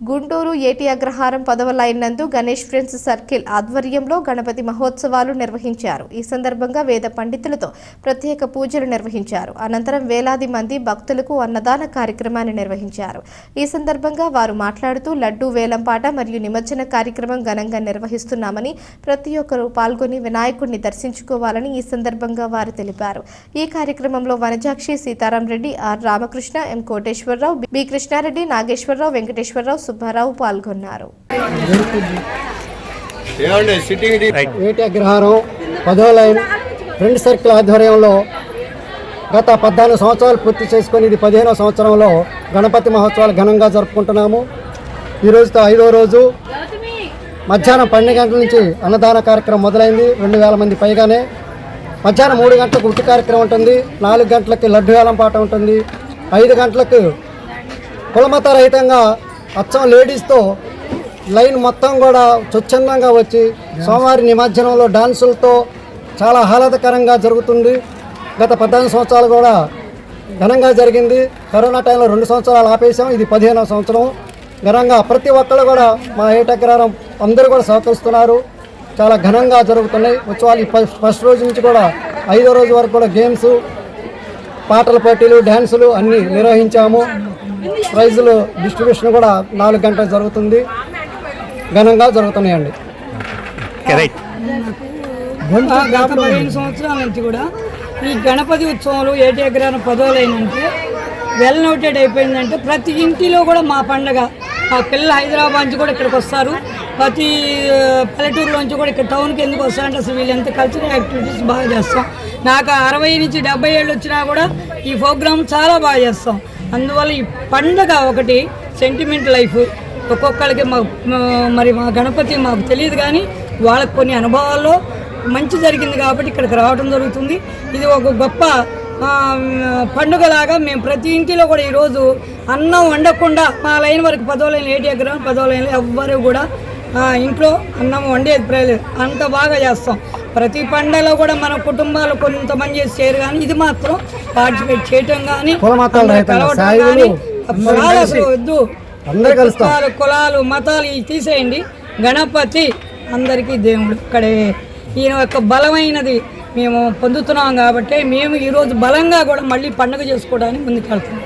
గుంటూరు ఏటి అగ్రహారం పదవ లైన్ నందు గణేష్ ఫ్రెండ్స్ సర్కిల్ ఆధ్వర్యంలో గణపతి మహోత్సవాలు నిర్వహించారు. ఈ సందర్భంగా వేద పండితులతో ప్రత్యేక పూజలు నిర్వహించారు. అనంతరం వేలాది మంది భక్తులకు అన్నదాన కార్యక్రమాన్ని నిర్వహించారు. ఈ సందర్భంగా వారు మాట్లాడుతూ లడ్డూ వేలంపాట మరియు నిమజ్జన కార్యక్రమం ఘనంగా నిర్వహిస్తున్నామని ప్రతి ఒక్కరూ పాల్గొని వినాయకుడిని దర్శించుకోవాలని ఈ సందర్భంగా వారు తెలిపారు. ఈ కార్యక్రమంలో Vanajakshi Sitaram Reddy R Ramakrishna M Koteswararao B Krishnareddy Nageswararao Venkateswararao Subbarao పాల్గొన్నారు. అగ్రహారం పదో లైన్ ఫ్రెండ్ సర్కిల్ ఆధ్వర్యంలో గత పద్నాలుగు సంవత్సరాలు పూర్తి చేసుకొని ఇది పదిహేనవ సంవత్సరంలో గణపతి మహోత్సవాలు ఘనంగా జరుపుకుంటున్నాము. ఈ రోజుతో ఐదో రోజు. మధ్యాహ్నం పన్నెండు గంటల నుంచి అన్నదాన కార్యక్రమం మొదలైంది రెండు వేల మంది పైగానే. మధ్యాహ్నం మూడు గంటలకు ఉట్టి కార్యక్రమం ఉంటుంది నాలుగు గంటలకి లడ్డు వేలం పాట ఉంటుంది ఐదు గంటలకు కులమత రహితంగా అచ్చం లేడీస్తో లైన్ మొత్తం కూడా స్వచ్ఛందంగా వచ్చి సోమవారి నిమజ్జనంలో డాన్సులతో చాలా ఆహ్లాదకరంగా జరుగుతుంది. గత పద్నాలుగు సంవత్సరాలు కూడా ఘనంగా జరిగింది. కరోనా టైంలో రెండు సంవత్సరాలు ఆపేసాం ఇది పదిహేనవ సంవత్సరం. ఘనంగా ప్రతి ఒక్కరు కూడా మా ఏటగ్రహారం అందరూ కూడా సహకరిస్తున్నారు. చాలా ఘనంగా జరుగుతున్నాయి. ఉత్సవాలు ఫస్ట్ రోజు నుంచి కూడా ఐదో రోజు వరకు కూడా గేమ్స్ పాటల పోటీలు డ్యాన్సులు అన్నీ నిర్వహించాము. ప్రైజులు డిస్ట్రిబ్యూషన్ కూడా నాలుగు గంటలు జరుగుతుంది. ఘనంగా జరుగుతున్నాయండి. గత పదిహేను సంవత్సరాల నుంచి కూడా ఈ గణపతి ఉత్సవంలో ఏటి ఎకరాన పదవులైనంటే వెల్ నోటెడ్ అయిపోయిందంటే ప్రతి ఇంటిలో కూడా మా పండగ మా పిల్లలు హైదరాబాద్ నుంచి కూడా ఇక్కడికి వస్తారు. ప్రతి పల్లెటూరులోంచి కూడా ఇక్కడ టౌన్కి ఎందుకు వస్తారంటే అసలు వీళ్ళు ఎంత కల్చరల్ యాక్టివిటీస్ బాగా చేస్తాం. నాకు అరవై నుంచి డెబ్బై ఏళ్ళు వచ్చినా కూడా ఈ ప్రోగ్రామ్ చాలా బాగా చేస్తాం. అందువల్ల ఈ పండగ ఒకటి సెంటిమెంట్ లైఫ్ ఒక్కొక్కరికి మా మరి మా గణపతి మాకు తెలియదు కానీ వాళ్ళకి కొన్ని అనుభవాల్లో మంచి జరిగింది కాబట్టి ఇక్కడికి రావడం జరుగుతుంది. ఇది ఒక గొప్ప పండుగలాగా మేము ప్రతి ఇంటిలో కూడా ఈరోజు అన్నం వండకుండా మా లైన్ వరకు పదో లైన్ ఏటీ ఎకరం పదో లైన్లు ఎవ్వరు కూడా ఇంట్లో అన్నం వండేది ప్రయలేదు అంత బాగా చేస్తాం. ప్రతి పండగలో కూడా మన కుటుంబాలు కొంతమంది చేసి చేయరు కానీ ఇది మాత్రం పార్టిసిపేట్ చేయటం కానీ కలవటం కానీ కులాలు అసలు వద్దు. కులాలు కులాలు మతాలు ఇవి తీసేయండి. గణపతి అందరికీ దేవుడు ఇక్కడే. ఈయన యొక్క బలమైనది మేము పొందుతున్నాం కాబట్టి మేము ఈరోజు బలంగా కూడా మళ్ళీ పండుగ చేసుకోవడానికి ముందుకు వెళ్తున్నాం